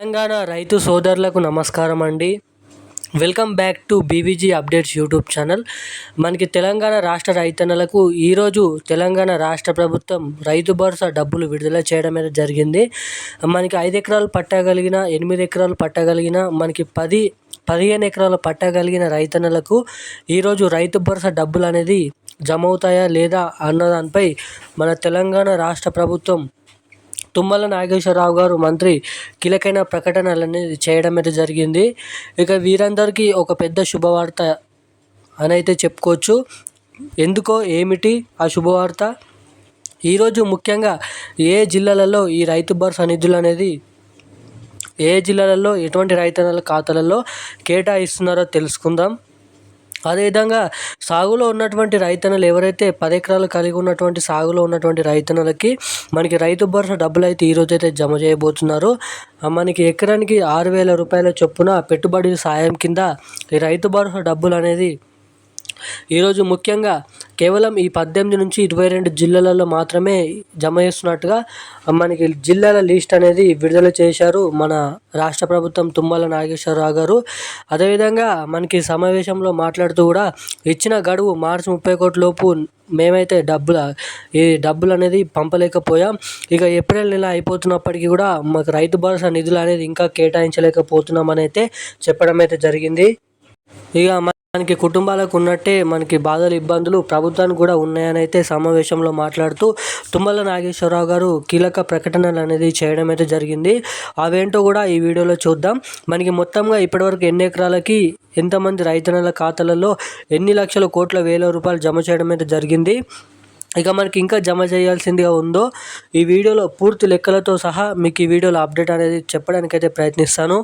తెలంగాణ రైతు సోదరులకు నమస్కారం అండి. Welcome back to BVG updates YouTube channel. మనకి తెలంగాణ రాష్ట్ర రైతన్నలకు ఈరోజు తెలంగాణ రాష్ట్ర ప్రభుత్వం రైతు భరోసా డబ్బులు విడుదల చేయడం అనేది జరిగింది. మనకి ఐదు ఎకరాలు పట్టగలిగిన ఎనిమిది ఎకరాలు పట్టగలిగిన మనకి పది పదిహేను ఎకరాలు పట్టగలిగిన రైతన్నలకు ఈరోజు రైతు భరోసా డబ్బులు అనేది జమ అవుతాయా లేదా అన్నదానిపై మన తెలంగాణ రాష్ట్ర ప్రభుత్వం తుమ్మల నాగేశ్వరరావు గారు మంత్రి కీలకైన ప్రకటనలు చేయడం అయితే జరిగింది. ఇక వీరందరికీ ఒక పెద్ద శుభవార్త అని అయితే చెప్పుకోవచ్చు. ఎందుకో ఏమిటి ఆ శుభవార్త? ఈరోజు ముఖ్యంగా ఏ జిల్లాలలో ఈ రైతు భరోసా నిధులు అనేది ఏ జిల్లాలలో ఎటువంటి రైతన్నల ఖాతాలలో కేటాయిస్తున్నారో తెలుసుకుందాం. అదేవిధంగా సాగులో ఉన్నటువంటి రైతన్నలు ఎవరైతే పది ఎకరాలు కలిగి ఉన్నటువంటి సాగులో ఉన్నటువంటి రైతన్నలకి మనకి రైతు భరోసా డబ్బులు అయితే ఈరోజు అయితే జమ చేయబోతున్నారు. మనకి ఎకరానికి ఆరు వేల రూపాయల చొప్పున పెట్టుబడి సాయం కింద ఈ రైతు భరోసా డబ్బులు అనేది ఈరోజు ముఖ్యంగా కేవలం ఈ పద్దెనిమిది నుంచి ఇరవై రెండు జిల్లాలలో మాత్రమే జమ చేస్తున్నట్టుగా మనకి జిల్లాల లిస్ట్ అనేది విడుదల చేశారు మన రాష్ట్ర ప్రభుత్వం తుమ్మల నాగేశ్వరరావు గారు. అదేవిధంగా మనకి సమావేశంలో మాట్లాడుతూ కూడా ఇచ్చిన గడువు మార్చి ముప్పై ఒకటి లోపు మేమైతే డబ్బుల ఈ డబ్బులు అనేది పంపలేకపోయాం. ఇక ఏప్రిల్ నెల అయిపోతున్నప్పటికీ కూడా మాకు రైతు భరోసా నిధులు అనేది ఇంకా కేటాయించలేకపోతున్నామని అయితే చెప్పడం అయితే జరిగింది. ఇక మనకి కుటుంబాలకు ఉన్నట్టే మనకి బాధలు ఇబ్బందులు ప్రభుత్వానికి కూడా ఉన్నాయని అయితే సమావేశంలో మాట్లాడుతూ తుమ్మల నాగేశ్వరరావు గారు కీలక ప్రకటనలు అనేది చేయడం అయితే జరిగింది. అవేంటో కూడా ఈ వీడియోలో చూద్దాం. మనకి మొత్తంగా ఇప్పటివరకు ఎన్ని ఎకరాలకి ఎంతమంది రైతన్నల ఖాతాలలో ఎన్ని లక్షల కోట్ల వేల రూపాయలు జమ చేయడం అయితే జరిగింది. ఇక మనకి ఇంకా జమ చేయాల్సిందిగా ఉందో ఈ వీడియోలో పూర్తి లెక్కలతో సహా మీకు ఈ వీడియోలో అప్డేట్ అనేది చెప్పడానికైతే ప్రయత్నిస్తాను.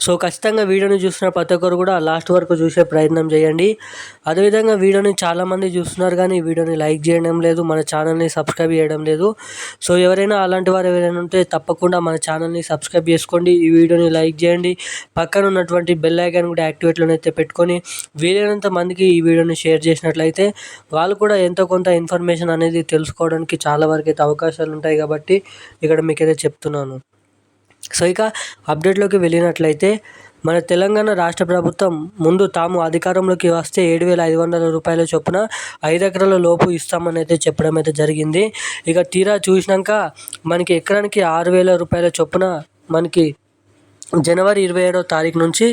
సో ఖచ్చితంగా వీడియోని చూస్తున్న ప్రతి ఒక్కరు కూడా లాస్ట్ వరకు చూసే ప్రయత్నం చేయండి. అదేవిధంగా వీడియోని చాలామంది చూస్తున్నారు కానీ వీడియోని లైక్ చేయడం లేదు మన ఛానల్ని సబ్స్క్రైబ్ చేయడం లేదు. సో ఎవరైనా అలాంటి వారు ఎవరైనా ఉంటే తప్పకుండా మన ఛానల్ని సబ్స్క్రైబ్ చేసుకోండి ఈ వీడియోని లైక్ చేయండి. పక్కన ఉన్నటువంటి బెల్ ఐకాన్ కూడా యాక్టివేట్లో అయితే పెట్టుకొని వీలైనంత మందికి ఈ వీడియోని షేర్ చేసినట్లయితే వాళ్ళు కూడా ఎంతో కొంత ఇన్ఫర్మేషన్ అనేది తెలుసుకోవడానికి చాలా వరకు అయితే అవకాశాలు ఉంటాయి కాబట్టి ఇక్కడ మీకైతే చెప్తున్నాను. సో ఇక అప్డేట్లోకి వెళ్ళినట్లయితే మన తెలంగాణ రాష్ట్ర ప్రభుత్వం ముందు తాము అధికారంలోకి వస్తే ఏడు వేల ఐదు వందల రూపాయల చొప్పున ఐదు ఎకరాల లోపు ఇస్తామని అయితే చెప్పడం అయితే జరిగింది. ఇక తీరా చూసినాక మనకి ఎకరానికి ఆరు వేల రూపాయల చొప్పున మనకి జనవరి ఇరవై ఏడవ తారీఖు నుంచి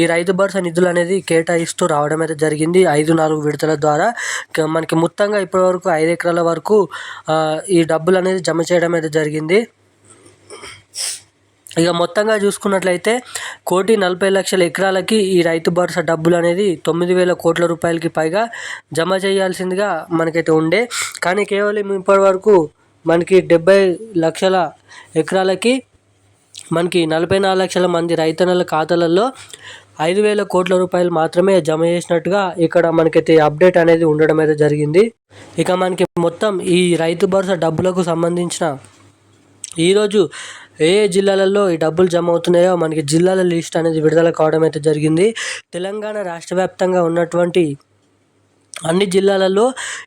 ఈ రైతు భరోసా నిధులు అనేది కేటాయిస్తూ రావడం అయితే జరిగింది. ఐదు నాలుగు విడతల ద్వారా మనకి మొత్తంగా ఇప్పటివరకు ఐదు ఎకరాల వరకు ఈ డబ్బులు అనేది జమ చేయడం అయితే జరిగింది. ఇక మొత్తంగా చూసుకున్నట్లయితే కోటి నలభై లక్షల ఎకరాలకి ఈ రైతు భరోసా డబ్బులు అనేది తొమ్మిది వేల కోట్ల రూపాయలకి పైగా జమ చేయాల్సిందిగా మనకైతే ఉండే. కానీ కేవలం ఇప్పటి వరకు మనకి డెబ్బై లక్షల ఎకరాలకి మనకి నలభై నాలుగు లక్షల మంది రైతన్నల ఖాతాలలో ఐదు వేల కోట్ల రూపాయలు మాత్రమే జమ చేసినట్టుగా ఇక్కడ మనకైతే అప్డేట్ అనేది ఉండడం అయితే జరిగింది. ఇక మనకి మొత్తం ఈ రైతు భరోసా డబ్బులకు సంబంధించిన ఈరోజు ఏ ఏ జిల్లాలలో ఈ డబ్బులు జమ అవుతున్నాయో మనకి జిల్లాల లిస్ట్ అనేది విడుదల కావడం అయితే జరిగింది. తెలంగాణ రాష్ట్ర వ్యాప్తంగా ఉన్నటువంటి అన్ని జిల్లాలలో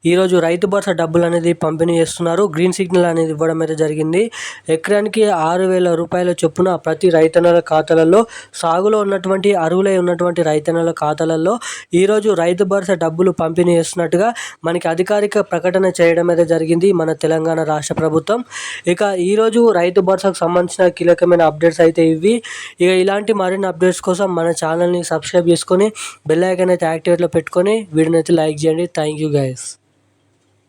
ఈరోజు రైతు భరోసా డబ్బులు అనేది పంపిణీ చేస్తున్నారు. గ్రీన్ సిగ్నల్ అనేది ఇవ్వడం అయితే జరిగింది. ఎకరానికి ఆరు వేల రూపాయల చొప్పున ప్రతి రైతన్నల ఖాతాలలో సాగులో ఉన్నటువంటి అరువులై ఉన్నటువంటి రైతన్నల ఖాతాలలో ఈరోజు రైతు భరోసా డబ్బులు పంపిణీ చేస్తున్నట్టుగా మనకి అధికారిక ప్రకటన చేయడం అయితే జరిగింది మన తెలంగాణ రాష్ట్ర ప్రభుత్వం. ఇక ఈరోజు రైతు భరోసాకు సంబంధించిన కీలకమైన అప్డేట్స్ అయితే ఇవి. ఇక ఇలాంటి మరిన్ని అప్డేట్స్ కోసం మన ఛానల్ని సబ్స్క్రైబ్ చేసుకొని బెల్ ఐకాన్ అయితే యాక్టివేట్లో పెట్టుకొని వీడియోని అయితే లైక్ thank you guys.